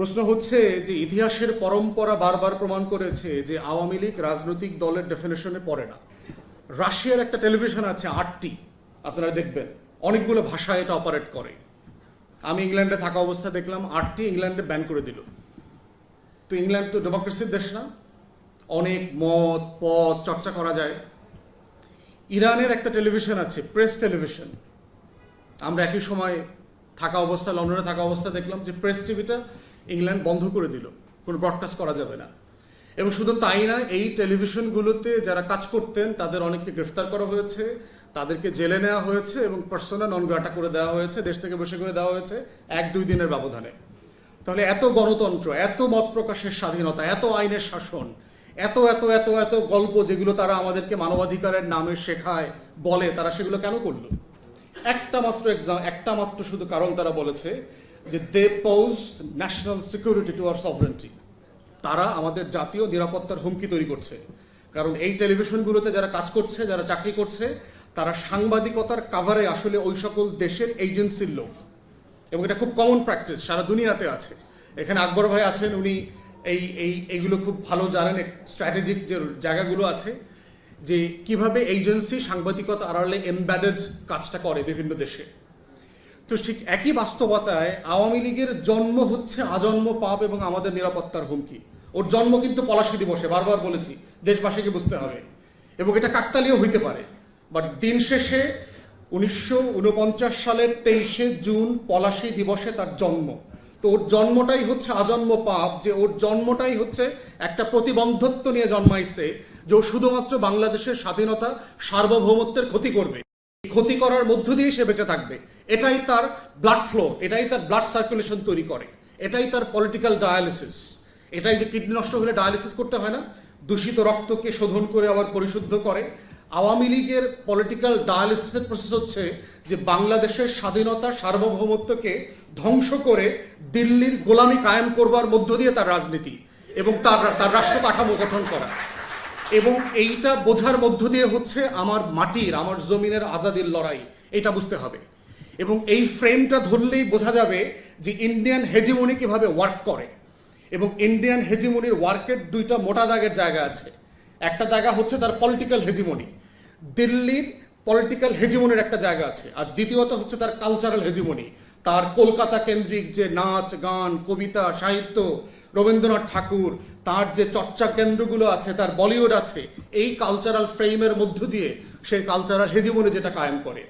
প্রশ্ন হচ্ছে যে ইতিহাসের পরম্পরা বারবার প্রমাণ করেছে যে আওয়ামী লীগ রাজনৈতিক দলের ডেফিনেশনে পড়ে না। রাশিয়ার একটা টেলিভিশন আছে, আটটি। আপনারা দেখবেন। অনেকগুলো ভাষায় এটা অপারেট করে। আমি ইংল্যান্ডে থাকা অবস্থা দেখলাম, আটটি ইংল্যান্ডে ব্যান করে দিল। তো ইংল্যান্ড তো ডেমোক্রেসির দেশ না। অনেক মত, পথ চর্চা করা যায়। ইরানের একটা টেলিভিশন আছে প্রেস টেলিভিশন আমরা একই সময় থাকা অবস্থা লন্ডনে থাকা অবস্থা দেখলাম যে প্রেস টিভিটা ইংল্যান্ড বন্ধ করে দিল। কোনো ব্রডকাস্ট করা যাবে না। এবং শুধু তাই না এই টেলিভিশনগুলোতে যারা কাজ করতেন, তাদের অনেককে গ্রেফতার করা হয়েছে, তাদেরকে জেলে নেওয়া হয়েছে এবং পার্সোনা নন গ্রাটা করে দেওয়া হয়েছে, দেশ থেকে বসে করে দেওয়া হয়েছে এক দুই দিনের ব্যবধানে। তাহলে এত গণতন্ত্র, এত মত প্রকাশের স্বাধীনতা, এত আইনের শাসন, এত এত এত এত গল্প যেগুলো তারা আমাদেরকে মানবাধিকারের নামে শেখায়, বলে, তারা সেগুলো কেন করল? একটা মাত্র একটা মাত্র শুধু কারণ তারা বলেছে যে they pose national security to our sovereignty তারা আমাদের জাতীয় নিরাপত্তার হুমকি তৈরি করছে। কারণ এই টেলিভিশনগুলোতে যারা কাজ করছে, যারা চাকরি করছে, তারা সাংবাদিকতার কাভারে আসলে ওই সকল দেশের এজেন্সির লোক। এবং এটা খুব কমন প্র্যাকটিস সারা দুনিয়াতে আছে। এখানে আকবর ভাই আছেন, উনি এই এই, এইগুলো খুব ভালো জানেন স্ট্র্যাটেজিক যে জায়গাগুলো আছে, যে কীভাবে এজেন্সি সাংবাদিকতা আড়ালে এমব্যাডেড কাজটা করে বিভিন্ন দেশে। তো ঠিক একই বাস্তবতায় আওয়ামী লীগের জন্ম হচ্ছে আজন্ম পাপ এবং আমাদের নিরাপত্তার হুমকি। ওর জন্ম কিন্তু পলাশী দিবসে, বারবার বলেছি, দেশবাসীকে বুঝতে হবে। এবং এটা কাকতালীয় হইতে পারে। বাট দিন শেষে উনিশশো ঊনপঞ্চাশ সালের তেইশে জুন পলাশী দিবসে তার জন্ম। তো ওর জন্মটাই হচ্ছে আজন্ম পাপ, যে ওর জন্মটাই হচ্ছে একটা প্রতিবন্ধত্ব নিয়ে জন্মাইছে, যে ও শুধুমাত্র বাংলাদেশের স্বাধীনতা, সার্বভৌমত্বের ক্ষতি করবে। ক্ষতি করার মধ্য দিয়ে সে বেঁচে থাকবে। এটাই তার ব্লাড ফ্লো এটাই তার ব্লাড সার্কুলেশন তৈরি করে। এটাই তার পলিটিক্যাল ডায়ালিসিস এটাই যে কিডনি নষ্ট হলে ডায়ালিসিস করতে হয় না, দূষিত রক্তকে শোধন করে আবার পরিশুদ্ধ করে। আওয়ামী লীগের পলিটিক্যাল ডায়ালিসিসের প্রসেস হচ্ছে যে বাংলাদেশের স্বাধীনতা সার্বভৌমত্বকে ধ্বংস করে দিল্লির গোলামি কায়েম করবার মধ্য দিয়ে তার রাজনীতি এবং তার তার রাষ্ট্র কাঠামো গঠন করা। এবং এইটা বোঝার মধ্য দিয়ে হচ্ছে আমার মাটির, আমার জমিনের আজাদির লড়াই। এটা বুঝতে হবে। এবং এই ফ্রেমটা ধরলেই বোঝা যাবে যে ইন্ডিয়ান হেজিমনি কীভাবে ওয়ার্ক করে। এবং ইন্ডিয়ান হেজিমনির ওয়ার্কের দুইটা মোটা দাগের জায়গা আছে। একটা জায়গা হচ্ছে তার পলিটিক্যাল হেজিমনি দিল্লির পলিটিক্যাল হেজিমনির একটা জায়গা আছে। আর দ্বিতীয়ত হচ্ছে তার কালচারাল হেজিমনি তার কলকাতা কেন্দ্রিক যে নাচ, গান, কবিতা, সাহিত্য, রবীন্দ্রনাথ ঠাকুর, তার যে চর্চা কেন্দ্রগুলো আছে, তার বলিউড আছে, এই কালচারাল ফ্রেমের মধ্য দিয়ে সেই কালচারাল হেজিমনি যেটা কায়েম করে।